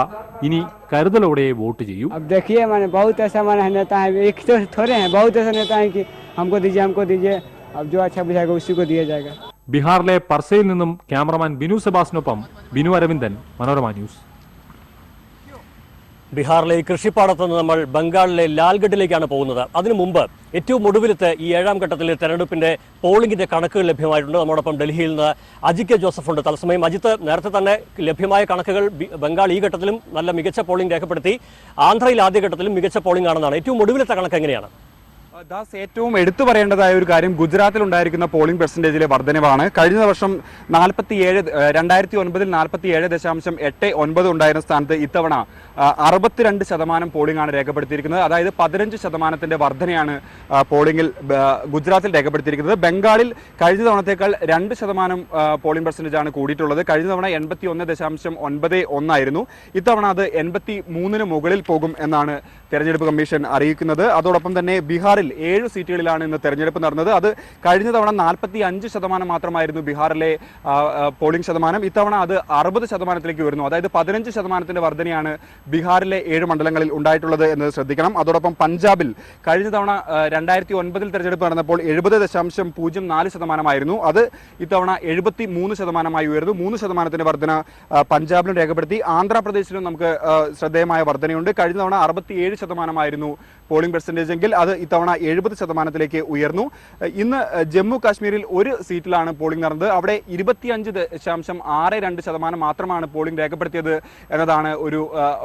ഇനി കരുതലോടെ വോട്ട് ചെയ്യൂ अब देखिए मैंने बहुत ऐसा माना नेता है एक तो थोड़े हैं बहुत ऐसे नेता हैं कि हमको दीजिए हमको दीजिए अब जो अच्छा बुझाएगा उसी को दिया जाएगा ബീഹാറിലെ പർസയിൽ നിന്നും ക്യാമറമാൻ ബിനു സെബാസിനൊപ്പം ബിനു അരവിന്ദൻ മനോരമ ന്യൂസ്. ബീഹാറിലെ കൃഷിപ്പാടത്ത് നിന്ന് നമ്മൾ ബംഗാളിലെ ലാൽഗഡിലേക്കാണ് പോകുന്നത്. അതിനു മുമ്പ് ഏറ്റവും ഒടുവിലത്തെ ഈ ഏഴാം ഘട്ടത്തിലെ തെരഞ്ഞെടുപ്പിന്റെ പോളിംഗിന്റെ കണക്കുകൾ ലഭ്യമായിട്ടുണ്ട്. നമ്മോടൊപ്പം ഡൽഹിയിൽ നിന്ന് അജിത് കെ ജോസഫ് ഉണ്ട്. തത്സമയം അജിത്ത് നേരത്തെ തന്നെ ലഭ്യമായ കണക്കുകൾ ബംഗാൾ ഈ ഘട്ടത്തിലും നല്ല മികച്ച പോളിംഗ് രേഖപ്പെടുത്തി. ആന്ധ്രയിൽ ആദ്യ ഘട്ടത്തിലും മികച്ച പോളിംഗ് ആണെന്നാണ്. ഏറ്റവും ഒടുവിലത്തെ കണക്ക് എങ്ങനെയാണ്? ദാസ് ഏറ്റവും എടുത്തു പറയേണ്ടതായ ഒരു കാര്യം ഗുജറാത്തിൽ ഉണ്ടായിരിക്കുന്ന പോളിംഗ് പെർസെന്റേജിലെ വർധനവാണ്. കഴിഞ്ഞ വർഷം നാൽപ്പത്തിയേഴ് രണ്ടായിരത്തി ഒൻപതിൽ നാൽപ്പത്തി ഏഴ് ദശാംശം എട്ട് ഒൻപത് ഉണ്ടായിരുന്ന സ്ഥാനത്ത് ഇത്തവണ അറുപത്തിരണ്ട് ശതമാനം പോളിംഗ് ആണ് രേഖപ്പെടുത്തിയിരിക്കുന്നത്. അതായത് പതിനഞ്ച് ശതമാനത്തിന്റെ വർധനയാണ് പോളിംഗിൽ ഗുജറാത്തിൽ രേഖപ്പെടുത്തിയിരിക്കുന്നത്. ബംഗാളിൽ കഴിഞ്ഞ തവണത്തേക്കാൾ രണ്ട് ശതമാനം പോളിംഗ് പെർസെന്റേജ് ആണ് കൂടിയിട്ടുള്ളത്. കഴിഞ്ഞ തവണ എൺപത്തി ഒന്ന് ദശാംശം ഒൻപത് ഒന്നായിരുന്നു. ഇത്തവണ അത് എൺപത്തി മൂന്നിന് മുകളിൽ പോകും എന്നാണ് തെരഞ്ഞെടുപ്പ് കമ്മീഷൻ അറിയിക്കുന്നത്. അതോടൊപ്പം തന്നെ ബീഹാറിൽ ഏഴ് സീറ്റുകളിലാണ് ഇന്ന് തെരഞ്ഞെടുപ്പ് നടന്നത്. അത് കഴിഞ്ഞ തവണ നാൽപ്പത്തി അഞ്ച് ശതമാനം മാത്രമായിരുന്നു ബീഹാറിലെ പോളിംഗ് ശതമാനം. ഇത്തവണ അത് അറുപത് ശതമാനത്തിലേക്ക് വരുന്നു അതായത് പതിനഞ്ച് ശതമാനത്തിന്റെ വർധനയാണ് ബീഹാറിലെ ഏഴ് മണ്ഡലങ്ങളിൽ ഉണ്ടായിട്ടുള്ളത് എന്നത് ശ്രദ്ധിക്കണം. അതോടൊപ്പം പഞ്ചാബിൽ കഴിഞ്ഞ തവണ രണ്ടായിരത്തി ഒൻപതിൽ തെരഞ്ഞെടുപ്പ് നടന്നപ്പോൾ എഴുപത് ദശാംശം പൂജ്യം നാല് ശതമാനമായിരുന്നു. അത് ഇത്തവണ എഴുപത്തി മൂന്ന് ശതമാനമായി ഉയർന്നു മൂന്ന് ശതമാനത്തിന്റെ വർധന പഞ്ചാബിലും രേഖപ്പെടുത്തി. ആന്ധ്രാപ്രദേശിലും നമുക്ക് ശ്രദ്ധേയമായ വർധനയുണ്ട്. കഴിഞ്ഞ തവണ അറുപത്തിയേഴ് ശതമാനമായിരുന്നു പോളിംഗ് പെർസെന്റേജ് എങ്കിൽ അത് ഇത്തവണ എഴുപത് ശതമാനത്തിലേക്ക് ഉയർന്നു. ഇന്ന് ജമ്മു കാശ്മീരിൽ ഒരു സീറ്റിലാണ് പോളിംഗ് നടന്നത്. അവിടെ ഇരുപത്തിയഞ്ച് ദശാംശം ആറ് രണ്ട് ശതമാനം മാത്രമാണ് പോളിംഗ് രേഖപ്പെടുത്തിയത് എന്നതാണ് ഒരു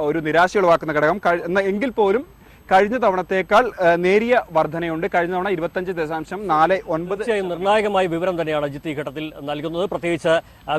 ഒരു നിരാശ ഉളവാക്കുന്ന ഘടകം എങ്കിൽ പോലും കഴിഞ്ഞ തവണത്തേക്കാൾ നേരിയ വർധനയുണ്ട്. കഴിഞ്ഞ തവണ ഇരുപത്തഞ്ച് ദശാംശം നാല് ഒൻപത് നിർണായകമായ വിവരം തന്നെയാണ് അജിത്ത് ഈ ഘട്ടത്തിൽ നൽകുന്നത്. പ്രത്യേകിച്ച്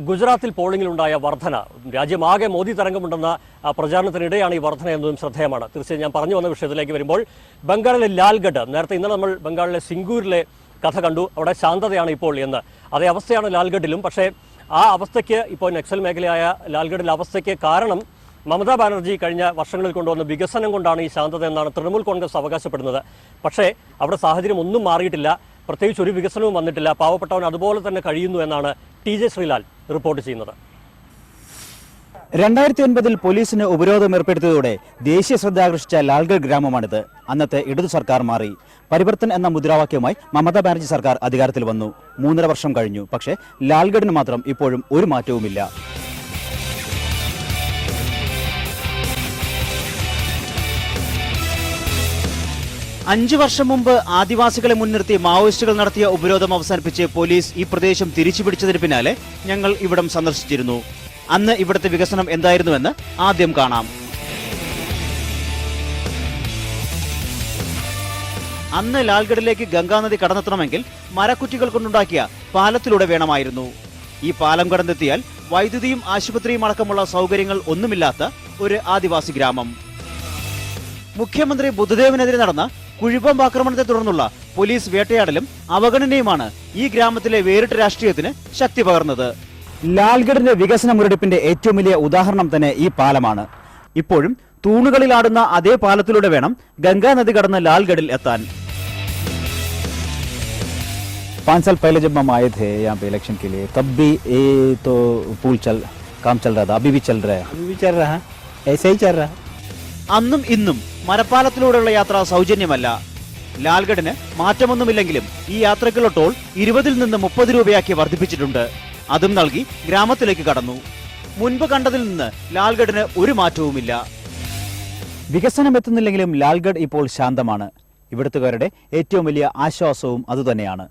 ഗുജറാത്തിൽ പോളിംഗിലുണ്ടായ വർധന. രാജ്യമാകെ മോദി തരംഗമുണ്ടെന്ന പ്രചാരണത്തിനിടെയാണ് ഈ വർധന എന്നതും ശ്രദ്ധേയമാണ്. തീർച്ചയായും ഞാൻ പറഞ്ഞു വന്ന വിഷയത്തിലേക്ക് വരുമ്പോൾ ബംഗാളിലെ ലാൽഗഡ് നേരത്തെ ഇന്നലെ നമ്മൾ ബംഗാളിലെ സിംഗൂരിലെ കഥ കണ്ടു. അവിടെ ശാന്തതയാണ് ഇപ്പോൾ എന്ന്. അതേ അവസ്ഥയാണ് ലാൽഗഡിലും. പക്ഷേ ആ അവസ്ഥയ്ക്ക് ഇപ്പോൾ നക്സൽ മേഖലയായ ലാൽഗഡിലെ അവസ്ഥയ്ക്ക് കാരണം മമതാ ബാനർജി കഴിഞ്ഞ വർഷങ്ങളിൽ കൊണ്ടുവന്ന വികസനം കൊണ്ടാണ് ഈ ശാന്തത എന്നാണ് തൃണമൂൽ കോൺഗ്രസ് അവകാശപ്പെടുന്നത്. പക്ഷേ അവിടെ സാഹചര്യം ഒന്നും മാറിയിട്ടില്ല. പ്രത്യേകിച്ച് ഒരു വികസനവും വന്നിട്ടില്ല. പാവപ്പെട്ടവൻ അതുപോലെ തന്നെ കഴിയുന്നു എന്നാണ് ടി ജെ ശ്രീലാൽ റിപ്പോർട്ട് ചെയ്യുന്നത്. രണ്ടായിരത്തി ഒൻപതിൽ പോലീസിന് ഉപരോധം ഏർപ്പെടുത്തിയതോടെ ദേശീയ ശ്രദ്ധ ആകർഷിച്ച ലാൽഗഡ് ഗ്രാമമാണിത്. അന്നത്തെ ഇടതു സർക്കാർ മാറി. പരിവർത്തൻ എന്ന മുദ്രാവാക്യവുമായി മമതാ ബാനർജി സർക്കാർ അധികാരത്തിൽ വന്നു. മൂന്നര വർഷം കഴിഞ്ഞു. പക്ഷേ ലാൽഗഡിന് മാത്രം ഇപ്പോഴും ഒരു മാറ്റവുമില്ല. അഞ്ചു വർഷം മുമ്പ് ആദിവാസികളെ മുൻനിർത്തി മാവോയിസ്റ്റുകൾ നടത്തിയ ഉപരോധം അവസാനിപ്പിച്ച് പോലീസ് ഈ പ്രദേശം തിരിച്ചുപിടിച്ചതിന് പിന്നാലെ ഞങ്ങൾ ഇവിടം സന്ദർശിച്ചിരുന്നു. അന്ന് ഇവിടുത്തെ വികസനം എന്തായിരുന്നുവെന്ന് ആദ്യം കാണാം. അന്ന് ലാൽഗഡിലേക്ക് ഗംഗാനദി കടന്നെത്തണമെങ്കിൽ മരക്കുറ്റികൾ കൊണ്ടുണ്ടാക്കിയ പാലത്തിലൂടെ വേണമായിരുന്നു. ഈ പാലം കടന്നെത്തിയാൽ വൈദ്യുതിയും ആശുപത്രിയും അടക്കമുള്ള സൗകര്യങ്ങൾ ഒന്നുമില്ലാത്ത ഒരു ആദിവാസി ഗ്രാമം. മുഖ്യമന്ത്രി ബുദ്ധദേവനെതിരെ നടന്ന കുഴിബോംബ് ആക്രമണത്തെ തുടർന്നുള്ള പോലീസ് വേട്ടയാടലും അവഗണനയുമാണ് ഈ ഗ്രാമത്തിലെ വേറിട്ട രാഷ്ട്രീയത്തിന് ശക്തി പകർന്നത് ലാൽഗഡിന്റെ വികസന മുരടിപ്പിന്റെ ഏറ്റവും വലിയ ഉദാഹരണം തന്നെ ഈ പാലമാണ് ഇപ്പോഴും തൂണുകളിലാടുന്ന അതേ പാലത്തിലൂടെ വേണം ഗംഗാ നദി കടന്ന് ലാൽഗഡിൽ എത്താൻ पाँच साल पहले जब हम आए थे यहाँ पे इलेक्शन के लिए तब भी ये तो पुल चल काम चल रहा था अभी भी चल रहा है अभी भी चल रहा है ऐसे ही चल रहा है അന്നും ഇന്നും മരപ്പാലത്തിലൂടെയുള്ള യാത്ര സൗജന്യമല്ല. ലാൽഗഡിന് മാറ്റമൊന്നുമില്ലെങ്കിലും ഈ യാത്രയ്ക്കുള്ള ടോൾ ഇരുപതിൽ നിന്ന് മുപ്പത് രൂപയാക്കി വർദ്ധിപ്പിച്ചിട്ടുണ്ട്. അതും നൽകി ഗ്രാമത്തിലേക്ക് കടന്നു. മുൻപ് കണ്ടതിൽ നിന്ന് ലാൽഗഡിന് ഒരു മാറ്റവുമില്ല. വികസനം എത്തുന്നില്ലെങ്കിലും ലാൽഗഡ് ഇപ്പോൾ ശാന്തമാണ്. ഇവിടുത്തുകാരുടെ ഏറ്റവും വലിയ ആശ്വാസവും അതുതന്നെയാണ്.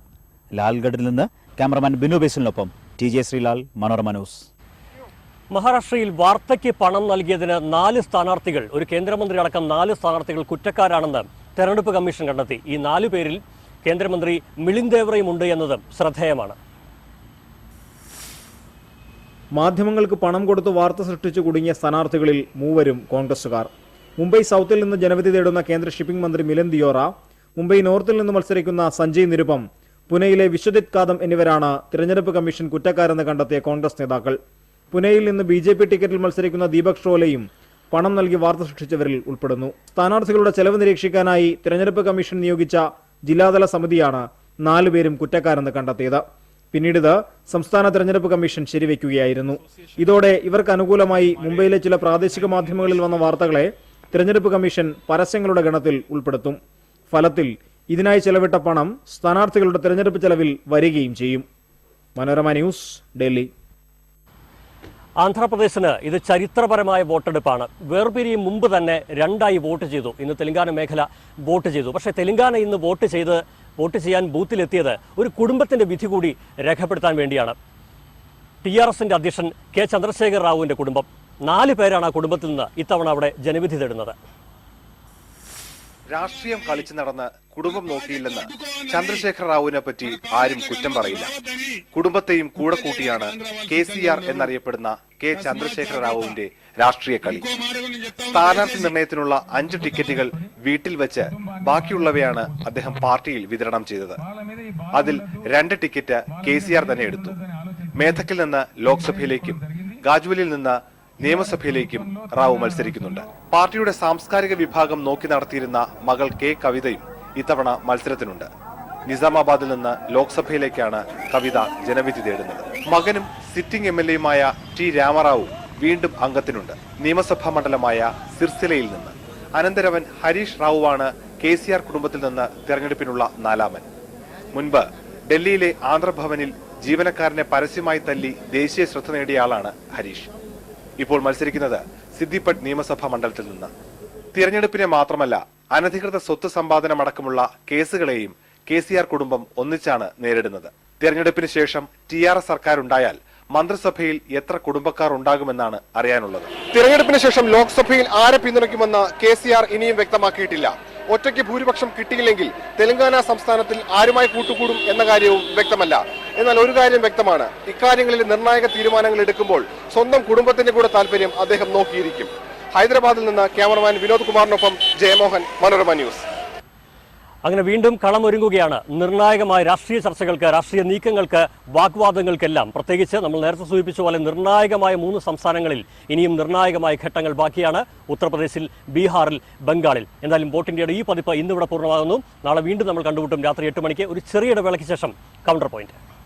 ലാൽഗഡിൽ നിന്ന് cameraman Binu ബേസിലിനൊപ്പം T J Sreelal Manorama news. മഹാരാഷ്ട്രയിൽ വാർത്തയ്ക്ക് പണം നൽകിയതിന് നാല് സ്ഥാനാർത്ഥികൾ ഒരു കേന്ദ്രമന്ത്രി അടക്കം നാല് സ്ഥാനാർത്ഥികൾ കുറ്റക്കാരാണെന്ന് തെരഞ്ഞെടുപ്പ് കമ്മീഷൻ കണ്ടെത്തി. ഈ നാലു പേരിൽ കേന്ദ്രമന്ത്രി മിളിന്ദേവറയും ഉണ്ട് എന്നതും ശ്രദ്ധേയമാണ്. മാധ്യമങ്ങൾക്ക് പണം കൊടുത്ത് വാർത്ത സൃഷ്ടിച്ചു കുടുങ്ങിയ സ്ഥാനാർത്ഥികളിൽ മൂവരും കോൺഗ്രസുകാർ മുംബൈ സൗത്തിൽ നിന്ന് ജനവിധി തേടുന്ന കേന്ദ്ര ഷിപ്പിംഗ് മന്ത്രി മിലൻ ദിയോറ മുംബൈ നോർത്തിൽ നിന്ന് മത്സരിക്കുന്ന സഞ്ജയ് നിരുപം പുനെയിലെ വിശ്വജിത് കാദം എന്നിവരാണ് തിരഞ്ഞെടുപ്പ് കമ്മീഷൻ കുറ്റക്കാരെന്ന് കണ്ടെത്തിയ കോൺഗ്രസ് നേതാക്കൾ. പുനെയിൽ നിന്ന് ബി ജെ പി ടിക്കറ്റിൽ മത്സരിക്കുന്ന ദീപക് ഷോലയും പണം നൽകി വാർത്ത സൃഷ്ടിച്ചവരിൽ ഉൾപ്പെടുന്നു. സ്ഥാനാർത്ഥികളുടെ ചെലവ് നിരീക്ഷിക്കാനായി തിരഞ്ഞെടുപ്പ് കമ്മീഷൻ നിയോഗിച്ച ജില്ലാതല സമിതിയാണ് നാലുപേരും കുറ്റക്കാരെന്ന് കണ്ടെത്തിയത്. പിന്നീട് സംസ്ഥാന തെരഞ്ഞെടുപ്പ് കമ്മീഷൻ ശരിവെക്കുകയായിരുന്നു. ഇതോടെ ഇവർക്ക് അനുകൂലമായി മുംബൈയിലെ ചില പ്രാദേശിക മാധ്യമങ്ങളിൽ വന്ന വാർത്തകളെ തിരഞ്ഞെടുപ്പ് കമ്മീഷൻ പരസ്യങ്ങളുടെ ഗണത്തിൽ ഉൾപ്പെടുത്തും. ഫലത്തിൽ ഇതിനായി ചെലവിട്ട പണം സ്ഥാനാർത്ഥികളുടെ തെരഞ്ഞെടുപ്പ് ചെലവിൽ വരികയും ചെയ്യും. മനോരമ ന്യൂസ് ഡൽഹി. ആന്ധ്രാപ്രദേശിന് ഇത് ചരിത്രപരമായ വോട്ടെടുപ്പാണ്. വേർപിരിയും മുമ്പ് തന്നെ രണ്ടായി വോട്ട് ചെയ്തു. ഇന്ന് തെലങ്കാന മേഖല വോട്ട് ചെയ്തു. പക്ഷേ തെലങ്കാന ഇന്ന് വോട്ട് ചെയ്ത് വോട്ട് ചെയ്യാൻ ബൂത്തിലെത്തിയത് ഒരു കുടുംബത്തിന്റെ വിധി കൂടി രേഖപ്പെടുത്താൻ വേണ്ടിയാണ്. ടി ആർ എസിന്റെ അധ്യക്ഷൻ കെ ചന്ദ്രശേഖർ റാവുവിന്റെ കുടുംബം. നാല് പേരാണ് ആ കുടുംബത്തിൽ നിന്ന് ഇത്തവണ അവിടെ ജനവിധി തേടുന്നത്. രാഷ്ട്രീയം കളിച്ചു നടന്ന് കുടുംബം നോക്കിയില്ലെന്ന് ചന്ദ്രശേഖർ റാവുവിനെ പറ്റി ആരും കുറ്റം പറയില്ല. കുടുംബത്തെയും കൂടെ കൂട്ടിയാണ് കെ സി ആർ എന്നറിയപ്പെടുന്ന കെ ചന്ദ്രശേഖര റാവുവിന്റെ രാഷ്ട്രീയ കളി. സ്ഥാനാർത്ഥി നിർണയത്തിനുള്ള അഞ്ച് ടിക്കറ്റുകൾ വീട്ടിൽ വെച്ച് ബാക്കിയുള്ളവയാണ് അദ്ദേഹം പാർട്ടിയിൽ വിതരണം ചെയ്തത്. അതിൽ രണ്ട് ടിക്കറ്റ് കെ തന്നെ എടുത്തു. മേധക്കിൽ നിന്ന് ലോക്സഭയിലേക്കും ഗാജ്വലിൽ നിന്ന് നിയമസഭയിലേക്കും റാവു മത്സരിക്കുന്നുണ്ട്. പാർട്ടിയുടെ സാംസ്കാരിക വിഭാഗം നോക്കി നടത്തിയിരുന്ന മകൾ കെ കവിതയും ഇത്തവണ മത്സരത്തിനുണ്ട്. നിസാമാബാദിൽ നിന്ന് ലോക്സഭയിലേക്കാണ് കവിത ജനവിധി തേടുന്നത്. മകനും സിറ്റിംഗ് എം എൽ എയുമായ ടി രാമറാവു വീണ്ടും അംഗത്തിനുണ്ട്. നിയമസഭാ മണ്ഡലമായ സിർസിലയിൽ നിന്ന്. അനന്തരവൻ ഹരീഷ് റാവുവാണ് കെ സി ആർ കുടുംബത്തിൽ നിന്ന് തെരഞ്ഞെടുപ്പിനുള്ള നാലാമൻ. മുൻപ് ഡൽഹിയിലെ ആന്ധ്രഭവനിൽ ജീവനക്കാരനെ പരസ്യമായി തല്ലി ദേശീയ ശ്രദ്ധ നേടിയ ആളാണ് ഹരീഷ്. ഇപ്പോൾ മത്സരിക്കുന്നത് സിദ്ദിപ്പട്ട് നിയമസഭാ മണ്ഡലത്തിൽ നിന്ന്. തിരഞ്ഞെടുപ്പിനെ മാത്രമല്ല അനധികൃത സ്വത്ത് സമ്പാദനമടക്കമുള്ള കേസുകളെയും കെ സി ആർ കുടുംബം ഒന്നിച്ചാണ് നേരിടുന്നത്. തിരഞ്ഞെടുപ്പിന് ശേഷം ടി ആർ എസ് സർക്കാർ ഉണ്ടായാൽ മന്ത്രിസഭയിൽ എത്ര കുടുംബക്കാർ ഉണ്ടാകുമെന്നാണ് അറിയാനുള്ളത്. തിരഞ്ഞെടുപ്പിന് ശേഷം ലോക്സഭയിൽ ആരെ പിന്തുണയ്ക്കുമെന്ന് കെ സി ആർ ഇനിയും വ്യക്തമാക്കിയിട്ടില്ല. ഒറ്റയ്ക്ക് ഭൂരിപക്ഷം കിട്ടിയില്ലെങ്കിൽ തെലങ്കാന സംസ്ഥാനത്തിൽ ആരുമായി കൂട്ടുകൂടും എന്ന കാര്യവും വ്യക്തമല്ല. എന്നാൽ ഒരു കാര്യം വ്യക്തമാണ്. ഇക്കാര്യങ്ങളിൽ നിർണായക തീരുമാനങ്ങൾ എടുക്കുമ്പോൾ സ്വന്തം കുടുംബത്തിന്റെ കൂടെ താല്പര്യം അദ്ദേഹം നോക്കിയിരിക്കും. ഹൈദരാബാദിൽ നിന്ന് ക്യാമറമാൻ വിനോദ് കുമാറിനൊപ്പം ജയമോഹൻ മനോരമ ന്യൂസ്. അങ്ങനെ വീണ്ടും കളമൊരുങ്ങുകയാണ്. നിർണായകമായ രാഷ്ട്രീയ ചർച്ചകൾക്ക് രാഷ്ട്രീയ നീക്കങ്ങൾക്ക് വാഗ്വാദങ്ങൾക്കെല്ലാം. പ്രത്യേകിച്ച് നമ്മൾ നേരത്തെ സൂചിപ്പിച്ച പോലെ നിർണായകമായ മൂന്ന് സംസ്ഥാനങ്ങളിൽ ഇനിയും നിർണായകമായ ഘട്ടങ്ങൾ ബാക്കിയാണ്. ഉത്തർപ്രദേശിൽ ബീഹാറിൽ ബംഗാളിൽ. എന്തായാലും വോട്ട് ഇന്ത്യയുടെ ഈ പതിപ്പ് ഇന്നിവിടെ പൂർണമാകുന്നു. നാളെ വീണ്ടും നമ്മൾ കണ്ടുമുട്ടും രാത്രി എട്ട് മണിക്ക്. ഒരു ചെറിയ ഇടവേളയ്ക്ക് ശേഷം കൗണ്ടർ പോയിന്റ്.